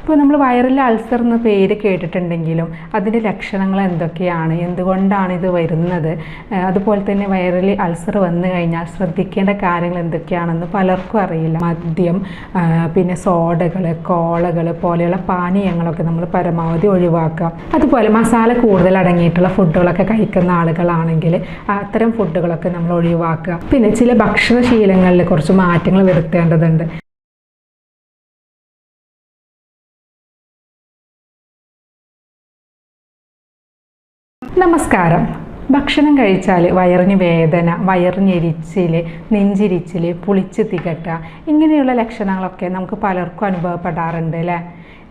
ഇപ്പോൾ നമ്മൾ വയറിൽ അൾസർ എന്ന പേര് കേട്ടിട്ടുണ്ടെങ്കിലും അതിന്റെ ലക്ഷണങ്ങൾ എന്തൊക്കെയാണ്? എന്തുകൊണ്ടാണ് ഇത് വരുന്നത്? അതുപോലെ തന്നെ വയറിൽ അൾസർ വന്നു കഴിഞ്ഞാൽ ശ്രദ്ധിക്കേണ്ട കാര്യങ്ങൾ എന്തൊക്കെയാണെന്ന് പലർക്കും അറിയില്ല. മദ്യം പിന്നെ സോഡകൾ കോളകൾ പോലെയുള്ള പാനീയങ്ങളൊക്കെ നമ്മൾ പരമാവധി ഒഴിവാക്കാം. അതുപോലെ മസാല കൂടുതൽ അടങ്ങിയിട്ടുള്ള ഫുഡുകളൊക്കെ കഴിക്കുന്ന ആളുകളാണെങ്കിൽ അത്തരം ഫുഡുകളൊക്കെ നമ്മൾ ഒഴിവാക്കുക. പിന്നെ ചില ഭക്ഷണശീലങ്ങളിൽ കുറച്ച് മാറ്റങ്ങൾ വരുത്തേണ്ടതുണ്ട്. നമസ്കാരം. ഭക്ഷണം കഴിച്ചാൽ വയറിന് വേദന വയറിഞ്ഞെരിച്ചിൽ നെഞ്ചിരിച്ചിൽ പുളിച്ച് തികട്ട ഇങ്ങനെയുള്ള ലക്ഷണങ്ങളൊക്കെ നമുക്ക് പലർക്കും അനുഭവപ്പെടാറുണ്ട് അല്ലേ?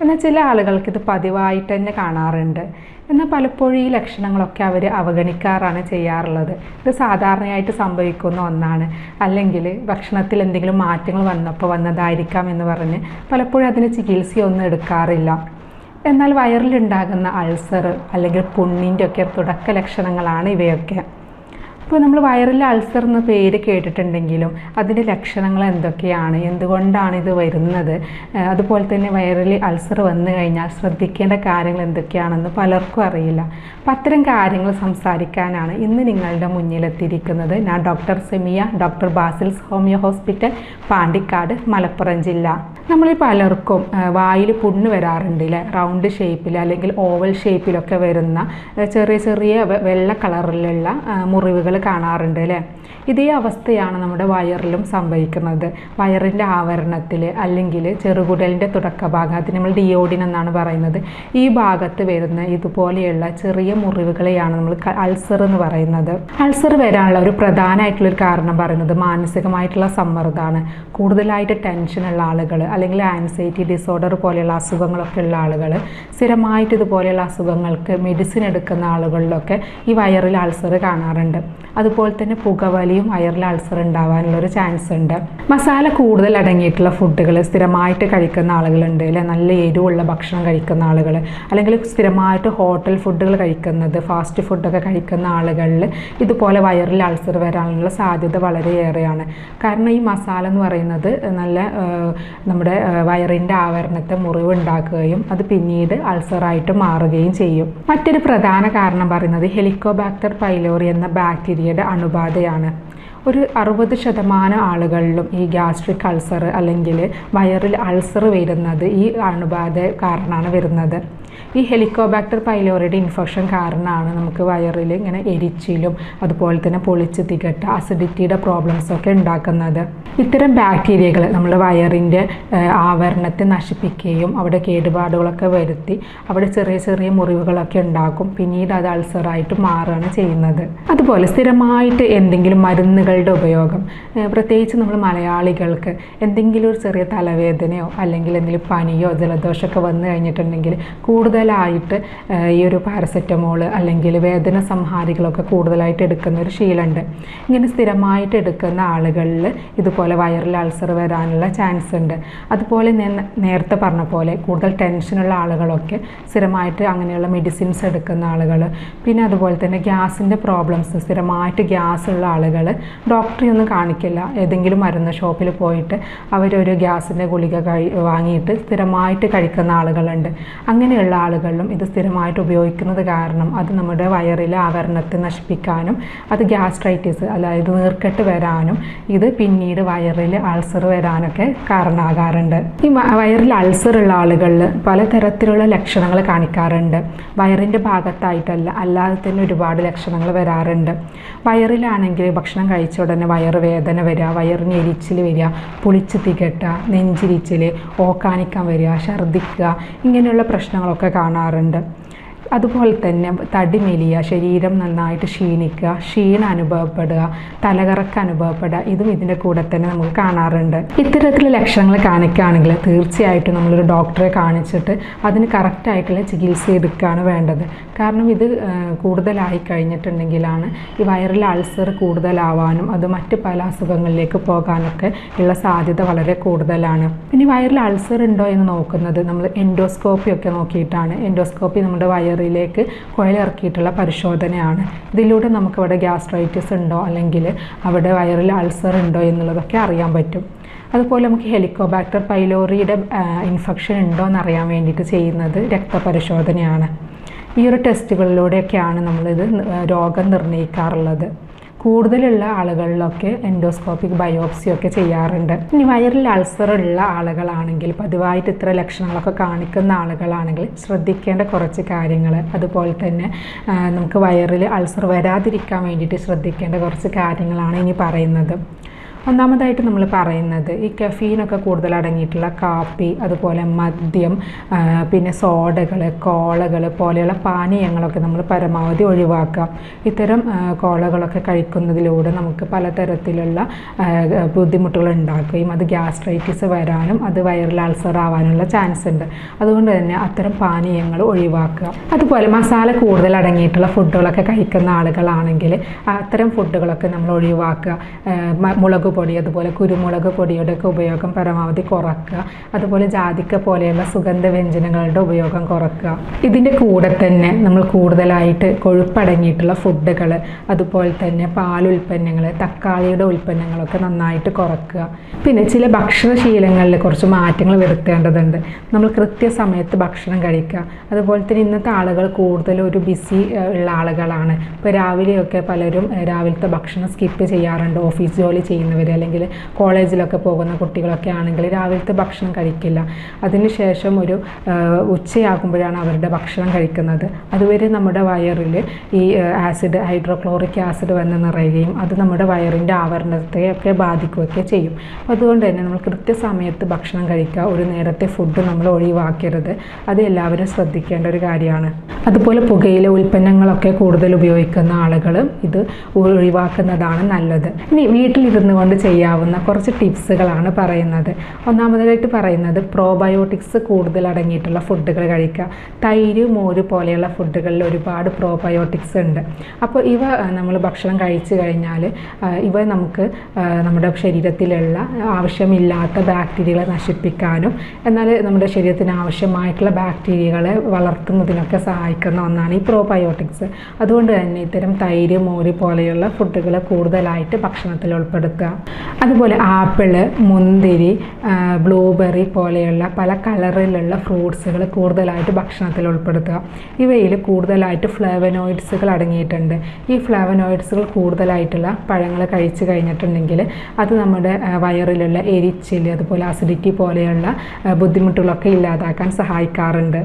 എന്നാൽ ചില ആളുകൾക്ക് ഇത് പതിവായിട്ട് തന്നെ കാണാറുണ്ട്. എന്നാൽ പലപ്പോഴും ഈ ലക്ഷണങ്ങളൊക്കെ അവർ അവഗണിക്കാറാണ് ചെയ്യാറുള്ളത്. ഇത് സാധാരണയായിട്ട് സംഭവിക്കുന്ന ഒന്നാണ്. അല്ലെങ്കിൽ ഭക്ഷണത്തിൽ എന്തെങ്കിലും മാറ്റങ്ങൾ വന്നപ്പോൾ വന്നതായിരിക്കാം എന്ന് പറഞ്ഞ് പലപ്പോഴും അതിന് ചികിത്സയൊന്നും എടുക്കാറില്ല. എന്നാൽ വയറിലുണ്ടാകുന്ന അൾസർ അല്ലെങ്കിൽ പുണ്ണിന്റെ ഒക്കെ തുടക്ക ലക്ഷണങ്ങളാണ് ഇവയൊക്കെ. അപ്പോൾ നമ്മൾ വയറിൽ അൾസർ എന്ന പേര് കേട്ടിട്ടുണ്ടെങ്കിലും അതിന്റെ ലക്ഷണങ്ങൾ എന്തൊക്കെയാണ്? എന്തുകൊണ്ടാണ് ഇത് വരുന്നത്? അതുപോലെ തന്നെ വയറിൽ അൾസർ വന്നു കഴിഞ്ഞാൽ ശ്രദ്ധിക്കേണ്ട കാര്യങ്ങൾ എന്തൊക്കെയാണെന്ന് പലർക്കും അറിയില്ല. അപ്പം അത്തരം കാര്യങ്ങൾ സംസാരിക്കാനാണ് ഇന്ന് നിങ്ങളുടെ മുന്നിലെത്തിയിരിക്കുന്നത്. ഞാൻ doctor Semiya doctor Basil's homeo hospital Pandikkad Malappuram ജില്ല. നമ്മൾ പലർക്കും വായിൽ പുണ്ണ് വരാറുണ്ട് അല്ലേ റൗണ്ട് ഷേപ്പിൽ അല്ലെങ്കിൽ ഓവൽ ഷേപ്പിലൊക്കെ വരുന്ന ചെറിയ ചെറിയ വെള്ള കളറിലുള്ള മുറിവുകൾ കാണാറുണ്ട് അല്ലേ? ഇതേ അവസ്ഥയാണ് നമ്മുടെ വയറിലും സംഭവിക്കുന്നത്. വയറിന്റെ ആവരണത്തിൽ അല്ലെങ്കിൽ ചെറുകുടലിന്റെ തുടക്ക ഭാഗം അതിന് നമ്മൾ ഡിയോഡിൻ എന്നാണ് പറയുന്നത്. ഈ ഭാഗത്ത് വരുന്ന ഇതുപോലെയുള്ള ചെറിയ മുറിവുകളെയാണ് നമ്മൾ അൾസർ എന്ന് പറയുന്നത്. അൾസർ വരാനുള്ള ഒരു പ്രധാനമായിട്ടുള്ളൊരു കാരണം പറയുന്നത് മാനസികമായിട്ടുള്ള സമ്മർദ്ദമാണ്. കൂടുതലായിട്ട് ടെൻഷനുള്ള ആളുകൾ അല്ലെങ്കിൽ ആൻസൈറ്റി ഡിസോർഡർ പോലെയുള്ള അസുഖങ്ങളൊക്കെ ഉള്ള ആളുകൾ സ്ഥിരമായിട്ട് ഇതുപോലെയുള്ള അസുഖങ്ങൾക്ക് മെഡിസിൻ എടുക്കുന്ന ആളുകളിലൊക്കെ ഈ വയറിൽ അൾസർ കാണാറുണ്ട്. അതുപോലെ തന്നെ പുകവലിയും വയറിൽ അൾസർ ഉണ്ടാവാനുള്ള ഒരു ചാൻസ് ഉണ്ട്. മസാല കൂടുതൽ അടങ്ങിയിട്ടുള്ള ഫുഡുകൾ സ്ഥിരമായിട്ട് കഴിക്കുന്ന ആളുകളുണ്ട് അല്ലെ? നല്ല എരിവുള്ള ഭക്ഷണം കഴിക്കുന്ന ആളുകൾ അല്ലെങ്കിൽ സ്ഥിരമായിട്ട് ഹോട്ടൽ ഫുഡുകൾ കഴിക്കുന്നത് ഫാസ്റ്റ് ഫുഡൊക്കെ കഴിക്കുന്ന ആളുകളിൽ ഇതുപോലെ വയറിൽ അൾസർ വരാനുള്ള സാധ്യത വളരെയേറെയാണ്. കാരണം ഈ മസാല എന്ന് പറയുന്നത് നല്ല ആ, നമ്മുടെ വയറിന്റെ ആവരണത്തെ മുറിവുണ്ടാക്കുകയും അത് പിന്നീട് അൾസറായിട്ട് മാറുകയും ചെയ്യും. മറ്റൊരു പ്രധാന കാരണം പറയുന്നത് ഹെലിക്കോബാക്ടർ പൈലോറി എന്ന ബാക്ടീരിയയുടെ അണുബാധയാണ്. ഒരു അറുപത് ശതമാനം ആളുകളിലും ഈ ഗ്യാസ്ട്രിക് അൾസർ അല്ലെങ്കിൽ വയറിൽ അൾസർ വരുന്നത് ഈ അണുബാധ കാരണമാണ് വരുന്നത്. ഈ ഹെലിക്കോബാക്ടർ പൈലോറിയുടെ ഇൻഫെക്ഷൻ കാരണമാണ് നമുക്ക് വയറിൽ ഇങ്ങനെ എരിച്ചിലും അതുപോലെ തന്നെ പൊളിച്ച് തികട്ട അസിഡിറ്റിയുടെ പ്രോബ്ലംസൊക്കെ ഉണ്ടാക്കുന്നത്. ഇത്തരം ബാക്ടീരിയകൾ നമ്മുടെ വയറിന്റെ ആവരണത്തെ നശിപ്പിക്കുകയും അവിടെ കേടുപാടുകളൊക്കെ വരുത്തി അവിടെ ചെറിയ ചെറിയ മുറിവുകളൊക്കെ ഉണ്ടാക്കും. പിന്നീട് അത് അൾസറായിട്ട് മാറുകയാണ് ചെയ്യുന്നത്. അതുപോലെ സ്ഥിരമായിട്ട് എന്തെങ്കിലും മരുന്നുകളുടെ ഉപയോഗം പ്രത്യേകിച്ച് നമ്മൾ മലയാളികൾക്ക് എന്തെങ്കിലും ഒരു ചെറിയ തലവേദനയോ അല്ലെങ്കിൽ എന്തെങ്കിലും പനിയോ ജലദോഷമൊക്കെ വന്നു കഴിഞ്ഞിട്ടുണ്ടെങ്കിൽ കൂടുതലായിട്ട് ഈ ഒരു പാരസെറ്റമോൾ അല്ലെങ്കിൽ വേദന സംഹാരികളൊക്കെ കൂടുതലായിട്ട് എടുക്കുന്ന ഒരു ശീലമുണ്ട്. ഇങ്ങനെ സ്ഥിരമായിട്ട് എടുക്കുന്ന ആളുകളിൽ ഇതുപോലെ വയറിൽ അൾസർ വരാനുള്ള ചാൻസ് ഉണ്ട്. അതുപോലെ നേരത്തെ പറഞ്ഞ പോലെ കൂടുതൽ ടെൻഷനുള്ള ആളുകളൊക്കെ സ്ഥിരമായിട്ട് അങ്ങനെയുള്ള മെഡിസിൻസ് എടുക്കുന്ന ആളുകൾ പിന്നെ അതുപോലെ തന്നെ ഗ്യാസിന്റെ പ്രോബ്ലംസ് സ്ഥിരമായിട്ട് ഗ്യാസ് ഉള്ള ആളുകൾ ഡോക്ടറെ ഒന്നും കാണിക്കില്ല. ഏതെങ്കിലും മരുന്ന് ഷോപ്പിൽ പോയിട്ട് അവരൊരു ഗ്യാസിന്റെ ഗുളിക കഴി വാങ്ങിയിട്ട് സ്ഥിരമായിട്ട് കഴിക്കുന്ന ആളുകളുണ്ട്. അങ്ങനെയുള്ള ആളുകളിലും ഇത് സ്ഥിരമായിട്ട് ഉപയോഗിക്കുന്നത് കാരണം അത് നമ്മുടെ വയറിലെ ആവരണത്തെ നശിപ്പിക്കാനും അത് ഗ്യാസ്ട്രൈറ്റിസ് അതായത് നീർക്കെട്ട് വരാനും ഇത് പിന്നീട് വയറിൽ അൾസർ വരാനൊക്കെ കാരണമാകാറുണ്ട്. ഈ വയറിൽ അൾസർ ഉള്ള ആളുകളിൽ പലതരത്തിലുള്ള ലക്ഷണങ്ങൾ കാണിക്കാറുണ്ട്. വയറിന്റെ ഭാഗത്തായിട്ടല്ല അല്ലാതെ തന്നെ ഒരുപാട് ലക്ഷണങ്ങൾ വരാറുണ്ട്. വയറിലാണെങ്കിൽ ഭക്ഷണം കഴിച്ച ഉടനെ വയറ് വേദന വരിക വയറിന് എരിച്ചിൽ വരിക പുളിച്ച് തികട്ട നെഞ്ചിരിച്ചിൽ ഓക്കാനിക്കാൻ വരിക ഛർദ്ദിക്കുക ഇങ്ങനെയുള്ള പ്രശ്നങ്ങളൊക്കെ കാണാറുണ്ട്. അതുപോലെ തന്നെ തടി മെലിയുക ശരീരം നന്നായിട്ട് ക്ഷീണിക്കുക ക്ഷീണം അനുഭവപ്പെടുക തലകറക്കം അനുഭവപ്പെടുക ഇതും ഇതിന്റെ കൂടെ തന്നെ നമുക്ക് കാണാറുണ്ട്. ഇത്തരത്തിലുള്ള ലക്ഷണങ്ങൾ കാണിക്കുകയാണെങ്കിൽ തീർച്ചയായിട്ടും നമ്മളൊരു ഡോക്ടറെ കാണിച്ചിട്ട് അതിന് കറക്റ്റായിട്ടുള്ള ചികിത്സ എടുക്കുകയാണ് വേണ്ടത്. കാരണം ഇത് കൂടുതലായി കഴിഞ്ഞിട്ടുണ്ടെങ്കിലാണ് ഈ വയറിൽ അൾസർ കൂടുതലാവാനും അത് മറ്റ് പല അസുഖങ്ങളിലേക്ക് പോകാനൊക്കെ ഉള്ള സാധ്യത വളരെ കൂടുതലാണ്. പിന്നെ വയറിൽ അൾസർ ഉണ്ടോ എന്ന് നോക്കുന്നത് നമ്മൾ എൻഡോസ്കോപ്പി ഒക്കെ നോക്കിയിട്ടാണ്. എൻഡോസ്കോപ്പി നമ്മുടെ വയറിലേക്ക് കുഴലിറക്കിയിട്ടുള്ള പരിശോധനയാണ്. ഇതിലൂടെ നമുക്ക് അവിടെ ഗ്യാസ്ട്രൈറ്റിസ് ഉണ്ടോ? അല്ലെങ്കിൽ അവിടെ വയറിൽ അൾസർ ഉണ്ടോ എന്നുള്ളതൊക്കെ അറിയാൻ പറ്റും. അതുപോലെ നമുക്ക് ഹെലിക്കോബാക്ടർ പൈലോറിയുടെ ഇൻഫെക്ഷൻ ഉണ്ടോ എന്നറിയാൻ വേണ്ടിയിട്ട് ചെയ്യുന്നത് രക്തപരിശോധനയാണ്. ഈ ഒരു ടെസ്റ്റുകളിലൂടെയൊക്കെയാണ് നമ്മളിത് രോഗം നിർണയിക്കാറുള്ളത് കൂടുതലുള്ള ആളുകളിലൊക്കെ എൻഡോസ്കോപ്പിക് ബയോപ്സി ഒക്കെ ചെയ്യാറുണ്ട്. ഇനി വയറിൽ അൾസർ ഉള്ള ആളുകളാണെങ്കിൽ പതിവായിട്ട് ഇത്ര ലക്ഷണങ്ങളൊക്കെ കാണിക്കുന്ന ആളുകളാണെങ്കിൽ ശ്രദ്ധിക്കേണ്ട കുറച്ച് കാര്യങ്ങൾ. അതുപോലെ തന്നെ നമുക്ക് വയറിൽ അൾസർ വരാതിരിക്കാൻ വേണ്ടിയിട്ട് ശ്രദ്ധിക്കേണ്ട കുറച്ച് കാര്യങ്ങളാണ് ഇനി പറയുന്നത്. ഒന്നാമതായിട്ട് നമ്മൾ പറയുന്നത് ഈ കഫീനൊക്കെ കൂടുതൽ അടങ്ങിയിട്ടുള്ള കാപ്പി അതുപോലെ മദ്യം പിന്നെ സോഡകൾ കോളകൾ പോലെയുള്ള പാനീയങ്ങളൊക്കെ നമ്മൾ പരമാവധി ഒഴിവാക്കാം ഇത്തരം കോളകളൊക്കെ കഴിക്കുന്നതിലൂടെ നമുക്ക് പലതരത്തിലുള്ള ബുദ്ധിമുട്ടുകൾ ഉണ്ടാക്കുകയും അത് ഗ്യാസ്ട്രൈറ്റിസ് വരാനും അത് വയറിൽ അൾസർ ആവാനുള്ള ചാൻസ് ഉണ്ട്. അതുകൊണ്ട് തന്നെ അത്തരം പാനീയങ്ങൾ ഒഴിവാക്കുക. അതുപോലെ മസാല കൂടുതൽ അടങ്ങിയിട്ടുള്ള ഫുഡുകളൊക്കെ കഴിക്കുന്ന ആളുകളാണെങ്കിൽ അത്തരം ഫുഡുകളൊക്കെ നമ്മൾ ഒഴിവാക്കുക. ആ, മ- പൊടി അതുപോലെ കുരുമുളക് പൊടിയുടെ ഒക്കെ ഉപയോഗം പരമാവധി കുറക്കുക. അതുപോലെ ജാതിക്ക പോലെയുള്ള സുഗന്ധ വ്യഞ്ജനങ്ങളുടെ ഉപയോഗം കുറക്കുക. ഇതിന്റെ കൂടെ തന്നെ നമ്മൾ കൂടുതലായിട്ട് കൊഴുപ്പടങ്ങിയിട്ടുള്ള ഫുഡുകൾ അതുപോലെ തന്നെ പാലുൽപ്പന്നങ്ങൾ തക്കാളിയുടെ ഉൽപ്പന്നങ്ങളൊക്കെ നന്നായിട്ട് കുറക്കുക. പിന്നെ ചില ഭക്ഷണശീലങ്ങളിൽ കുറച്ച് മാറ്റങ്ങൾ വരുത്തേണ്ടതുണ്ട്. നമ്മൾ കൃത്യസമയത്ത് ഭക്ഷണം കഴിക്കുക. അതുപോലെ തന്നെ ഇന്നത്തെ ആളുകൾ കൂടുതലും ഒരു ബിസി ഉള്ള ആളുകളാണ്. ഇപ്പോൾ രാവിലെയൊക്കെ പലരും രാവിലത്തെ ഭക്ഷണം സ്കിപ്പ് ചെയ്യാറുണ്ട് ഓഫീസ് ജോലി ചെയ്യുന്നവർ അല്ലെങ്കിൽ കോളേജിലൊക്കെ പോകുന്ന കുട്ടികളൊക്കെ ആണെങ്കിൽ രാവിലത്തെ ഭക്ഷണം കഴിക്കില്ല. അതിനുശേഷം ഒരു ഉച്ചയാകുമ്പോഴാണ് അവരുടെ ഭക്ഷണം കഴിക്കുന്നത്. അതുവരെ നമ്മുടെ വയറിൽ ഈ ആസിഡ് ഹൈഡ്രോക്ലോറിക് ആസിഡ് വന്ന് നിറയുകയും അത് നമ്മുടെ വയറിന്റെ ആവരണത്തെ ഒക്കെ ബാധിക്കുകയൊക്കെ ചെയ്യും. അതുകൊണ്ട് തന്നെ നമ്മൾ കൃത്യസമയത്ത് ഭക്ഷണം കഴിക്കുക. ഒരു നേരത്തെ ഫുഡ് നമ്മൾ ഒഴിവാക്കരുത്. അത് എല്ലാവരും ശ്രദ്ധിക്കേണ്ട ഒരു കാര്യമാണ്. അതുപോലെ പുകയില ഉൽപ്പന്നങ്ങളൊക്കെ കൂടുതൽ ഉപയോഗിക്കുന്ന ആളുകൾ ഇത് ഒഴിവാക്കുന്നതാണ് നല്ലത്. ഇനി വീട്ടിലിരുന്ന് ചെയ്യാവുന്ന കുറച്ച് ടിപ്സുകളാണ് പറയുന്നത്. ഒന്നാമതായിട്ട് പറയുന്നത് പ്രോബയോട്ടിക്സ് കൂടുതൽ അടങ്ങിയിട്ടുള്ള ഫുഡുകൾ കഴിക്കുക. തൈര് മോര് പോലെയുള്ള ഫുഡുകളിൽ ഒരുപാട് പ്രോബയോട്ടിക്സ് ഉണ്ട്. അപ്പോൾ ഇവ നമ്മൾ ഭക്ഷണം കഴിച്ചു കഴിഞ്ഞാൽ ഇവ നമുക്ക് നമ്മുടെ ശരീരത്തിലുള്ള ആവശ്യമില്ലാത്ത ബാക്ടീരിയകളെ നശിപ്പിക്കാനും എന്നാൽ നമ്മുടെ ശരീരത്തിന് ആവശ്യമായിട്ടുള്ള ബാക്ടീരിയകളെ വളർത്തുന്നതിനൊക്കെ സഹായിക്കുന്ന ഒന്നാണ് ഈ പ്രോബയോട്ടിക്സ് അതുകൊണ്ട് തന്നെ ഇത്തരം തൈര് മോര് പോലെയുള്ള ഫുഡുകൾ കൂടുതലായിട്ട് ഭക്ഷണത്തിൽ ഉൾപ്പെടുത്തുക. അതുപോലെ ആപ്പിൾ മുന്തിരി ബ്ലൂബെറി പോലെയുള്ള പല കളറിലുള്ള ഫ്രൂട്ട്സുകൾ കൂടുതലായിട്ട് ഭക്ഷണത്തിൽ ഉൾപ്പെടുത്തുക. ഇവയിൽ കൂടുതലായിട്ട് ഫ്ലേവനോയിഡ്സുകൾ അടങ്ങിയിട്ടുണ്ട്. ഈ ഫ്ലേവനോയിഡ്സുകൾ കൂടുതലായിട്ടുള്ള പഴങ്ങൾ കഴിച്ചു കഴിഞ്ഞിട്ടുണ്ടെങ്കിൽ അത് നമ്മുടെ വയറിലുള്ള എരിച്ചിൽ അതുപോലെ അസിഡിറ്റി പോലെയുള്ള ബുദ്ധിമുട്ടുകളൊക്കെ ഇല്ലാതാക്കാൻ സഹായിക്കാറുണ്ട്.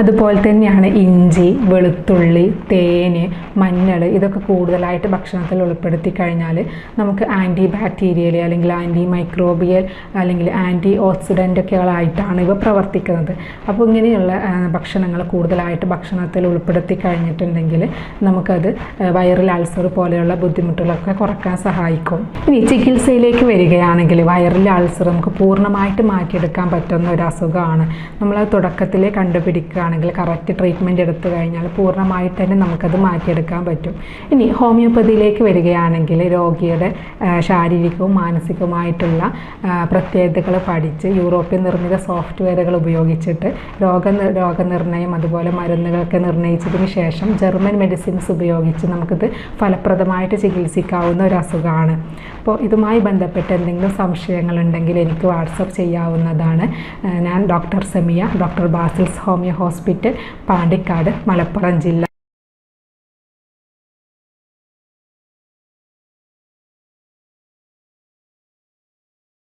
അതുപോലെ തന്നെയാണ് ഇഞ്ചി വെളുത്തുള്ളി തേന് മഞ്ഞൾ ഇതൊക്കെ കൂടുതലായിട്ട് ഭക്ഷണത്തിൽ ഉൾപ്പെടുത്തി കഴിഞ്ഞാൽ നമുക്ക് ആന്റി ബാക്ടീരിയൽ അല്ലെങ്കിൽ ആന്റി മൈക്രോബിയൽ അല്ലെങ്കിൽ ആന്റി ഓക്സിഡന്റ് ഒക്കെകളായിട്ടാണ് ഇവ പ്രവർത്തിക്കുന്നത്. അപ്പോൾ ഇങ്ങനെയുള്ള ഭക്ഷണങ്ങൾ കൂടുതലായിട്ട് ഭക്ഷണത്തിൽ ഉൾപ്പെടുത്തി കഴിഞ്ഞിട്ടുണ്ടെങ്കിൽ നമുക്കത് വൈറൽ അൾസർ പോലെയുള്ള ബുദ്ധിമുട്ടുകളൊക്കെ കുറയ്ക്കാൻ സഹായിക്കും. ഇനി ചികിത്സയിലേക്ക് വരികയാണെങ്കിൽ വൈറൽ അൾസർ നമുക്ക് പൂർണമായിട്ട് മാറ്റിയെടുക്കാൻ പറ്റുന്ന ഒരു അസുഖമാണ്. നമ്മൾ തുടക്കത്തിലേ കണ്ടുപിടിക്കുകയാണെങ്കിൽ കറക്റ്റ് ട്രീറ്റ്മെന്റ് എടുത്തു കഴിഞ്ഞാൽ പൂർണമായിട്ട് തന്നെ നമുക്കത് മാറ്റിയെടുക്കാൻ പറ്റും. ഇനി ഹോമിയോപ്പതിയിലേക്ക് വരികയാണെങ്കിൽ രോഗിയുടെ ആ, ശാരീരികവും മാനസികവുമായിട്ടുള്ള പ്രത്യേകതകൾ പഠിച്ച് യൂറോപ്യൻ നിർമ്മിത സോഫ്റ്റ്വെയറുകൾ ഉപയോഗിച്ചിട്ട് രോഗ രോഗനിർണയം അതുപോലെ മരുന്നുകളൊക്കെ നിർണയിച്ചതിന് ശേഷം ജർമ്മൻ മെഡിസിൻസ് ഉപയോഗിച്ച് നമുക്കിത് ഫലപ്രദമായിട്ട് ചികിത്സിക്കാവുന്ന ഒരു അസുഖമാണ്. അപ്പോൾ ഇതുമായി ബന്ധപ്പെട്ട് എന്തെങ്കിലും സംശയങ്ങളുണ്ടെങ്കിൽ എനിക്ക് വാട്സപ്പ് ചെയ്യാവുന്നതാണ്. ഞാൻ doctor Semiya doctor Basil's homeo hospital Pandikkad Malappuram ജില്ല.